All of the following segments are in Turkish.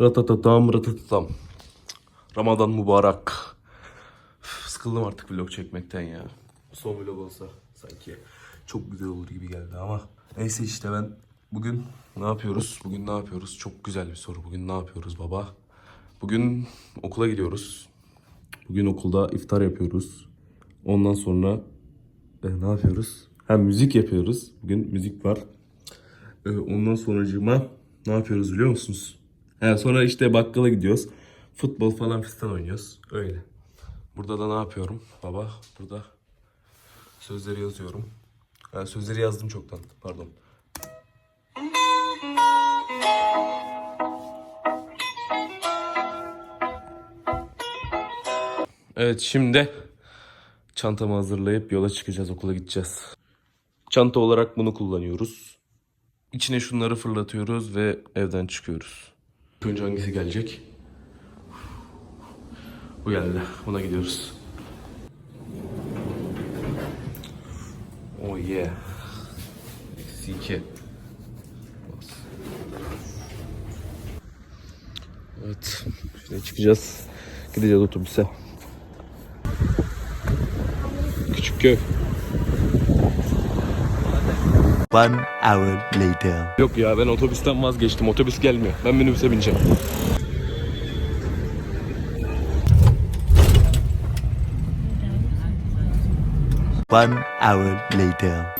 Ratatatam ratatatam. Ramazan mübarek. Üf, Sıkıldım artık vlog çekmekten ya. Son vlog olsa sanki çok güzel olur gibi geldi ama. Neyse işte ben bugün ne yapıyoruz? Bugün ne yapıyoruz? Çok güzel bir soru. Bugün ne yapıyoruz baba? Bugün okula gidiyoruz. Bugün okulda iftar yapıyoruz. Ondan sonra e, ne yapıyoruz? Hem müzik yapıyoruz. Bugün müzik var. E, ondan sonracığıma ne yapıyoruz biliyor musunuz? He, sonra işte bakkala gidiyoruz. Futbol falan fistan oynuyoruz. Öyle. Burada da ne yapıyorum baba? Burada sözleri yazıyorum. Ha, sözleri yazdım çoktan. Pardon. Evet şimdi çantamı hazırlayıp yola çıkacağız okula gideceğiz. Çanta olarak bunu kullanıyoruz. İçine şunları fırlatıyoruz ve evden çıkıyoruz. Önce hangisi gelecek? Bu geldi. Buna gidiyoruz. Oh yeah. Eksi iki. Bas. Evet. Şimdi çıkacağız. Gideceğiz otobüse. Küçük köy. One hour later. Yok ya ben otobüsten vazgeçtim. Otobüs gelmiyor. Ben minibüse bineceğim. One hour later.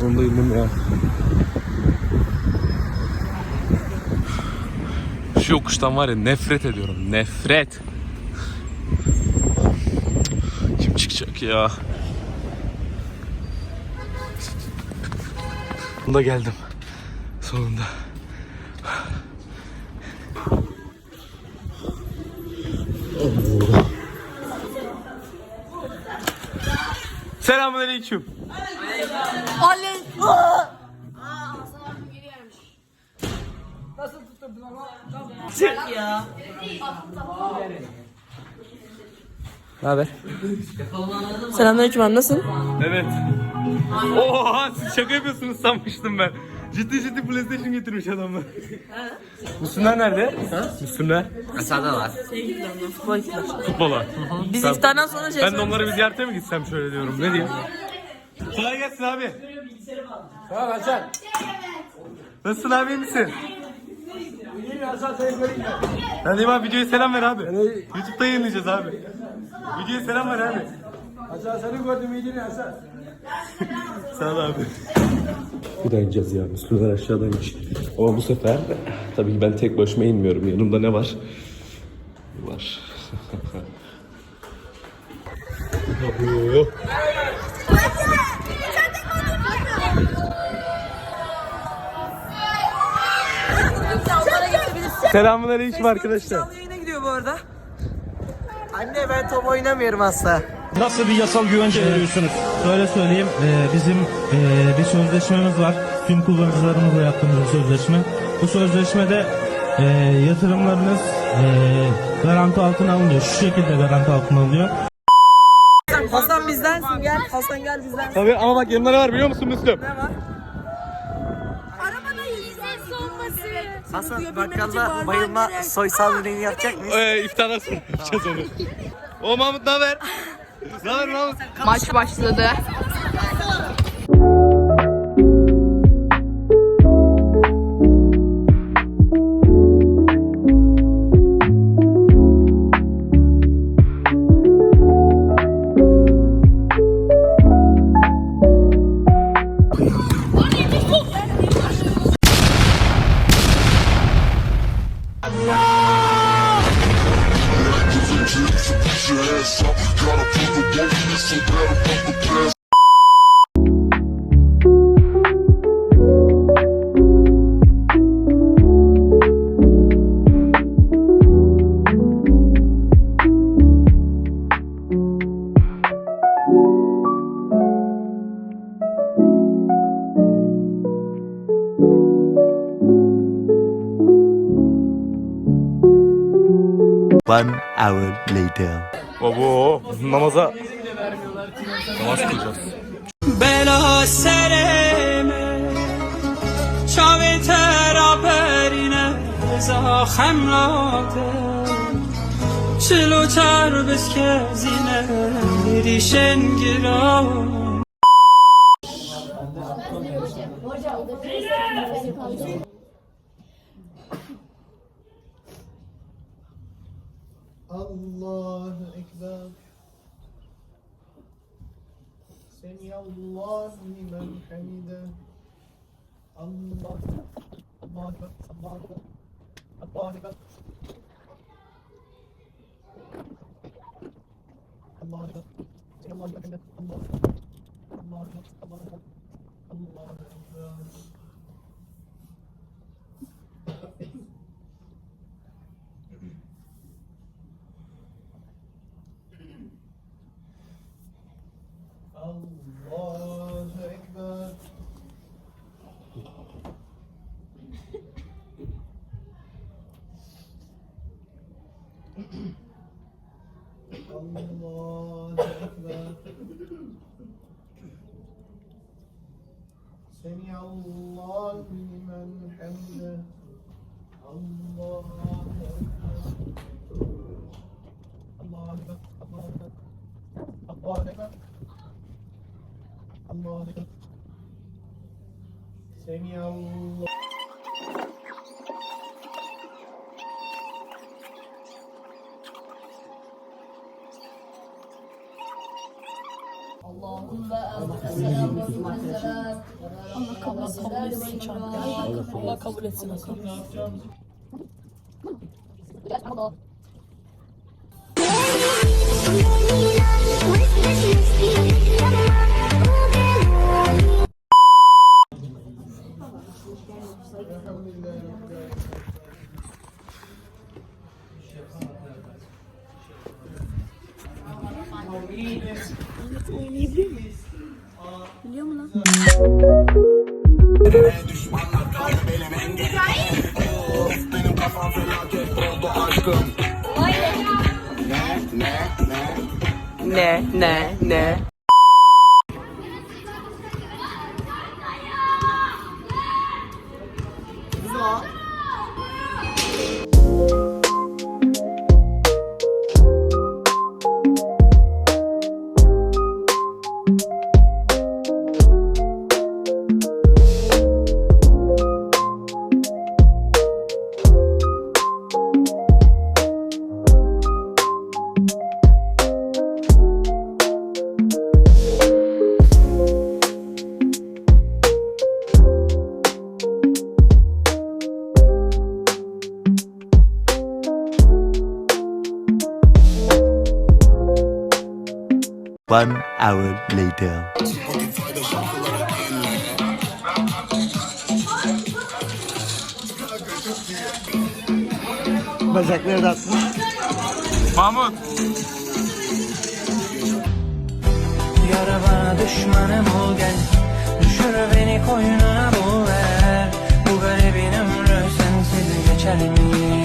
Sonunda indim ya. Şu yokuştan var ya nefret ediyorum. Nefret. Kim çıkacak ya? Sonunda geldim. Sonunda. Selamünaleyküm. Ne haber? Selamünaleyküm abi nasılsın? Evet. Oha siz şaka yapıyorsunuz sanmıştım ben. Ciddi ciddi PlayStation getirmiş adamlar. Müslümler nerede? Ha? Müslümler. Gittiler. Futbola. Biz iftardan sonra şey Ben de onları bir ziyarete mi gitsem şöyle diyorum. Ne diyeyim? Kolay gelsin abi. Sağ ol Hasan. Nasılsın abi iyi misin? Hadi İmam videoya selam ver abi. Youtube'da yayınlayacağız abi. Videoya selam ver abi. Hasan seni gördüm iyiydin Hasan. Sağ ol abi. Buradan ineceğiz ya. Müslümanlar aşağıdaymış. Ama bu sefer tabii ki ben tek başıma inmiyorum. Yanımda ne var? Var. Abo. Selamun aleyküm arkadaşlar. Yayına gidiyor bu arada. Anne ben top oynamıyorum asla. Nasıl bir yasal güvence veriyorsunuz? Şöyle söyleyeyim, e, bizim e, bir sözleşmemiz var. Tüm kullanıcılarımızla yaptığımız bir sözleşme. Bu sözleşmede e, yatırımlarınız e, garanti altına alınıyor. Şu şekilde garanti altına alınıyor. Hasan bizdensin gel. Hasan gel bizden. Tabii ama bak yanımda ne var biliyor musun Müslüm? Hasan bakkalda bayılma soysal ürünü yapacak mıyız? Ee, iftardan sonra yapacağız onu. O Mahmut ne haber? Maç başladı. One hour later. بابا نمازا نماز کجاست بلا سرم چاوی ترا برینه بزا خمراته چلو تر بسکزینه ریشن گرامه الله أكبر. سمع الله لمن حمده. الله الله أكبر الله أكبر الله أكبر الله أكبر الله حمده الله الله أكبر الله أكبر الله أكبر yallah. Allah kabul etsin. Allah kabul etsin. Allah kabul etsin. Ne ne ne. One hour later. Bacakları da atmış. Mahmut. Yara bana düşmanım ol gel Düşür beni koynuna bul ver Bu garibin ömrü sensiz geçer mi?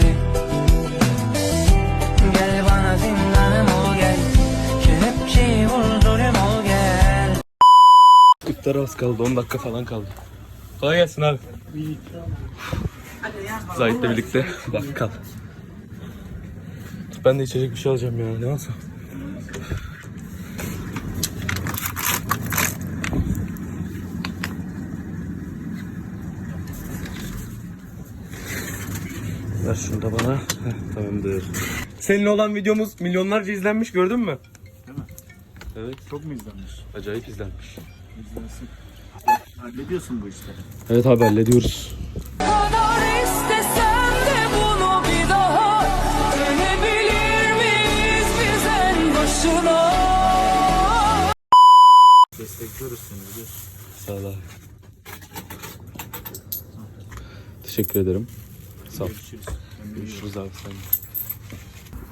İftara az kaldı 10 dakika falan kaldı. Kolay gelsin abi. Zahit'le birlikte bakkal. Ben de içecek bir şey alacağım ya. Ne alsam? Ver şunu da bana. Heh, tamamdır. Seninle olan videomuz milyonlarca izlenmiş gördün mü? Değil mi? Evet. Çok mu izlenmiş? Acayip izlenmiş. Hallediyorsun bu işleri. Evet abi hallediyoruz. Destekliyoruz seni biliyorsun. Sağ ol abi. Teşekkür ederim. Sağ ol. Görüşürüz. Görüşürüz abi sen.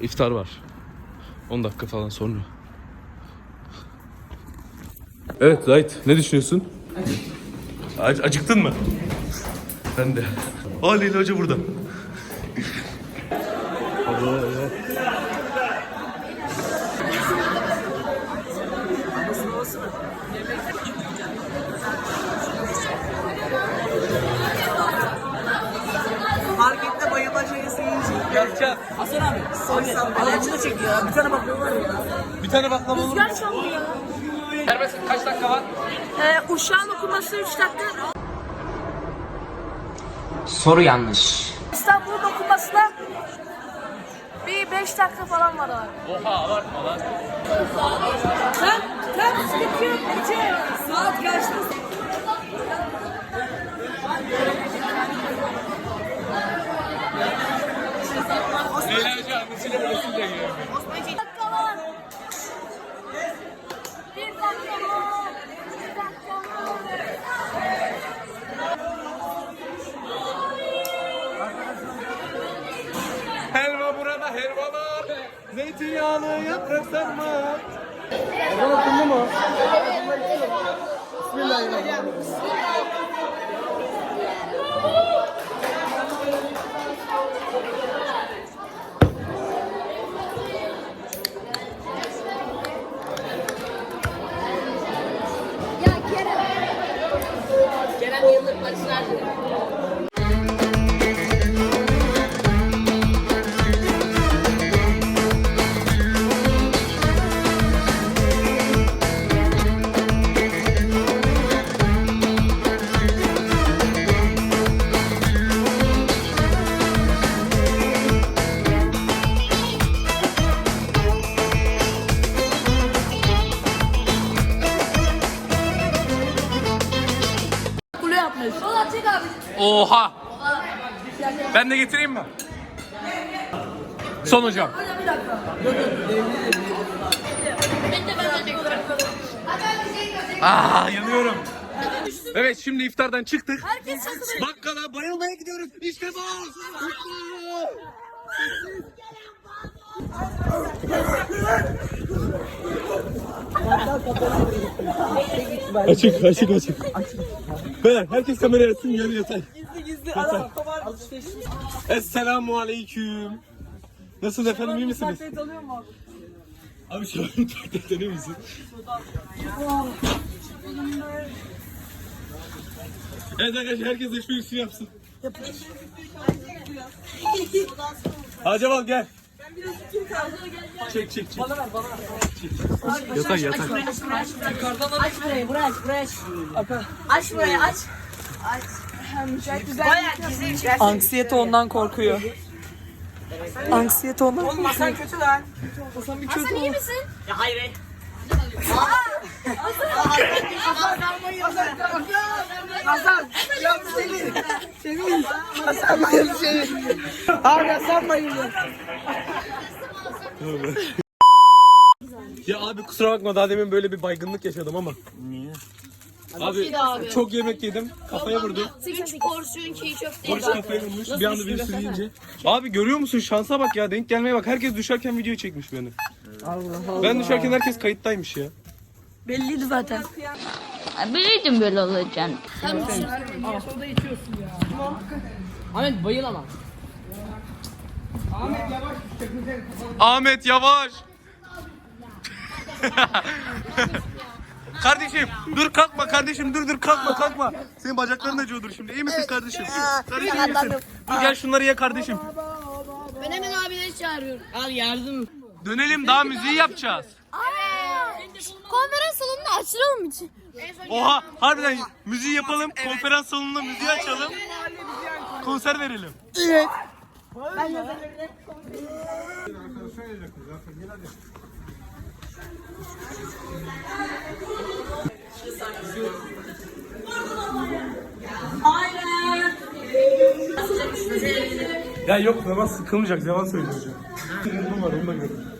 İftar var. 10 dakika falan sonra. Evet Zahit ne düşünüyorsun? Ac- acıktın mı? Ben de. Aa Leyla Hoca burada. Markette bayılacak. Hasan abi. Abi aracını çekiyor. Bir tane baklava var ya. Bir tane baklava olur. Rüzgar çalıyor. Kaç dakika var? Ee, uşağın okuması 3 dakika. Soru yanlış. İstanbul'un okunmasına bir 5 dakika falan var abi. Oha abartma lan. Sen, sen sıkıntı yok. Ece. Saat kaçtı? Eğlence annesiyle babasını da geliyor. Bir dakika var. Bir dakika var. Bir dakika var. Helva burada helvalar. Zeytinyağlı yaprak sarma. Kule Oha. Ben de getireyim mi? Son hocam. Aa yanıyorum. Evet şimdi iftardan çıktık. Herkes. Bakkala bayılmaya gidiyoruz. İşte bu. Açık açık açık. Beyler herkes kameraya açsın yarı yatay. Gizli gizli. Adam kabar. Esselamu aleyküm. Nasıl efendim iyi misiniz? Taklit alıyor mu abi? Abi şu an taklit ediyor musun? Evet arkadaşlar herkes de şu yapsın. Acaba gel. Çek çek çek. Bana ver bana ver. Yatak yatak. Aç burayı, burayı aç, burayı aç. Aç burayı, aç. Aç. Çok güzel. Bayağı gizli bir şey. Anksiyete ondan korkuyor. Anksiyete ondan korkuyor. Oğlum sen kötü lan. Hasan bir kötü Sen iyi misin? Hasan. Ya Semih. Semih. Hasan bayıldı Semih. Abi Hasan bayıldı. Ya abi kusura bakma daha demin böyle bir baygınlık yaşadım ama. Niye? Abi, çok yemek yedim. Kafaya vurdu. 3 porsiyon çiğ köfte. Polis kafaya vurmuş. Bir anda birisi deyince. Abi görüyor musun şansa bak ya denk gelmeye bak. Herkes düşerken video çekmiş beni. Allah Allah. Ben düşerken herkes kayıttaymış ya. Belliydi zaten. Biliyordum böyle olacağını. Ahmet yavaş. kardeşim dur kalkma kardeşim dur dur kalkma kalkma. Senin bacakların acıyordur şimdi. İyi misin kardeşim? Kardeşim iyi misin? Dur gel şunları ye kardeşim. Ben hemen abileri çağırıyorum. Dönelim daha müziği yapacağız. Konferans salonunu açalım için. Oha harbiden müziği yapalım. Konferans salonunda müziği açalım. Konser verelim. Ya yok zaman sıkılmayacak zaman söyleyeceğim. Bunu var onu da gördüm.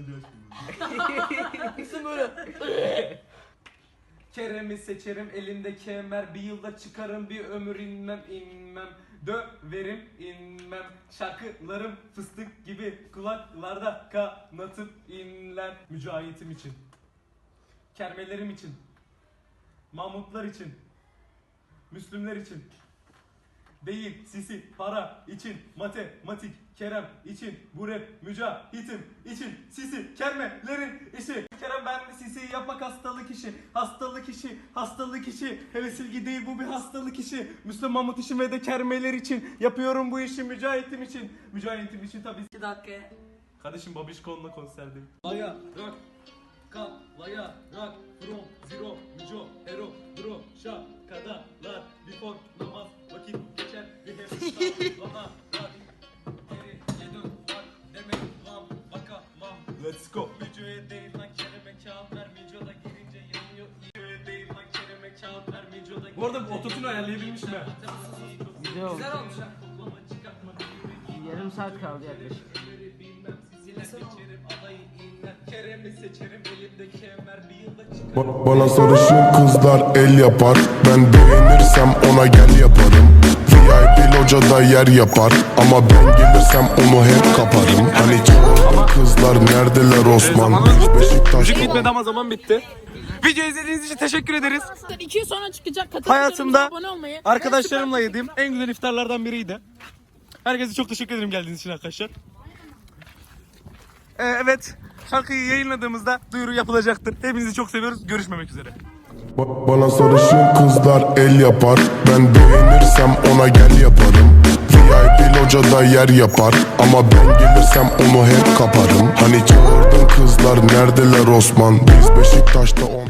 sivrisinek. Kerem'i seçerim elimde kemer Bir yılda çıkarım bir ömür inmem inmem Döverim inmem şarkılarım fıstık gibi kulaklarda kanatıp inler mücahitim için. Kermelerim için. Mahmutlar için. Müslümler için. Değil sisi para için matematik Kerem için bu rap mücahitim için sisi kermelerin işi Kerem ben sisi yapmak hastalık işi hastalık işi hastalık işi hele silgi değil bu bir hastalık işi Müslüm Mahmut için ve de kermeler için yapıyorum bu işi mücahitim için mücahitim için tabii 2 dakika. Kardeşim Babişkon'la konserdeyim. Laya rock kal laya rock from zero müco hero dro şa kadalar before namaz vakit geçer bir hep bana Let's go Mücoya değil lan kereme kağıt ver girince yanıyor Mücoya değil lan kereme kağıt ver Bu arada ototunu ayarlayabilmiş mi? Güzel olmuş. Yarım saat kaldı yaklaşık. Kerem'i seçerim elimde kemer bir yılda çıkar Ba- Bana sarışın kızlar el yapar Ben beğenirsem ona gel yaparım VIP locada yer yapar Ama ben gelirsem onu hep kaparım Hani çağırdın kızlar neredeler Osman Biz Beşiktaş'ta Bitmedi ama zaman bitti. Video izlediğiniz için teşekkür ederiz. 2 yıl sonra çıkacak. Katıl Hayatımda abone olmayı. arkadaşlarımla yediğim en güzel iftarlardan biriydi. Herkese çok teşekkür ederim geldiğiniz için arkadaşlar. Ee, evet, şarkıyı yayınladığımızda duyuru yapılacaktır. Hepinizi çok seviyoruz. Görüşmemek üzere. Ba- Bana sarışın kızlar el yapar. Ben beğenirsem ona gel yaparım. VIP locada yer yapar. Ama ben gelirsem onu hep kaparım. Hani çağırdın kızlar neredeler Osman? Biz Beşiktaş'ta on